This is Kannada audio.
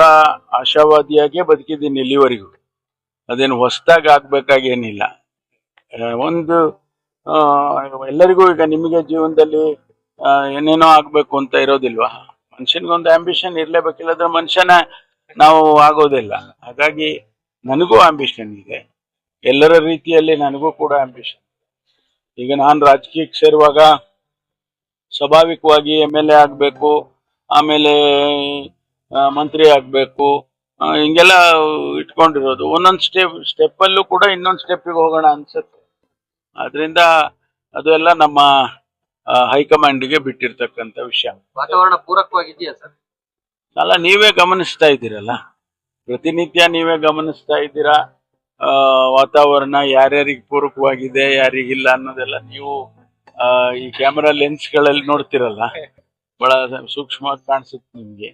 ಕೂಡ ಆಶಾವಾದಿಯಾಗೇ ಬದುಕಿದ್ದೀನಿ ಇಲ್ಲಿವರೆಗೂ. ಅದೇನು ಹೊಸದಾಗಿ ಆಗ್ಬೇಕಾಗೇನಿಲ್ಲ ಒಂದು ಎಲ್ಲರಿಗೂ ಈಗ ನಿಮಗೆ ಜೀವನದಲ್ಲಿ ಏನೇನೋ ಆಗ್ಬೇಕು ಅಂತ ಇರೋದಿಲ್ವಾ? ಮನುಷ್ಯನಿಗೊಂದು ಆಂಬಿಷನ್ ಇರ್ಲೇಬೇಕಿಲ್ಲದ್ರೆ ಮನುಷ್ಯನ ನಾವು ಆಗೋದಿಲ್ಲ. ಹಾಗಾಗಿ ನನಗೂ ಆಂಬಿಷನ್ ಇದೆ. ಎಲ್ಲರ ರೀತಿಯಲ್ಲಿ ನನಗೂ ಕೂಡ ಆಂಬಿಷನ್ ಈಗ ನಾನು ರಾಜಕೀಯಕ್ಕೆ ಸೇರುವಾಗ, ಸ್ವಾಭಾವಿಕವಾಗಿ ಎಂ ಎಲ್ ಎ ಆಗಬೇಕು, ಆಮೇಲೆ ಮಂತ್ರಿ ಆಗಬೇಕು. ಹಿಂಗೆಲ್ಲ ಇಟ್ಕೊಂಡಿರೋದು. ಒಂದೊಂದು ಸ್ಟೆಪ್ ಸ್ಟೆಪ್ ಅಲ್ಲೂ ಕೂಡ ಇನ್ನೊಂದು ಸ್ಟೆಪ್ಪಿಗೆ ಹೋಗೋಣ ಅನ್ಸುತ್ತೆ. ಅದರಿಂದ ಅದು ಎಲ್ಲ ನಮ್ಮ ಹೈಕಮಾಂಡ್ಗೆ ಬಿಟ್ಟಿರ್ತಕ್ಕಂತ ವಿಷಯ. ವಾತಾವರಣ ಪೂರಕವಾಗಿದೆಯಾ ಸರ್? ಅಲ್ಲ ನೀವೇ ಗಮನಿಸ್ತಾ ಇದ್ದೀರಲ್ಲ. ಪ್ರತಿನಿತ್ಯ ನೀವೇ ಗಮನಿಸ್ತಾ ಇದ್ದೀರಾ? ವಾತಾವರಣ ಯಾರ್ಯಾರಿಗೆ ಪೂರಕವಾಗಿದೆ ಯಾರಿಗಿಲ್ಲ ಅನ್ನೋದೆಲ್ಲ ನೀವು ಈ ಕ್ಯಾಮೆರಾ ಲೆನ್ಸ್ಗಳಲ್ಲಿ ನೋಡ್ತಿರಲ್ಲ. ಬಹಳ ಸೂಕ್ಷ್ಮವಾಗಿ ಕಾಣಿಸುತ್ತೆ ನಿಮ್ಗೆ.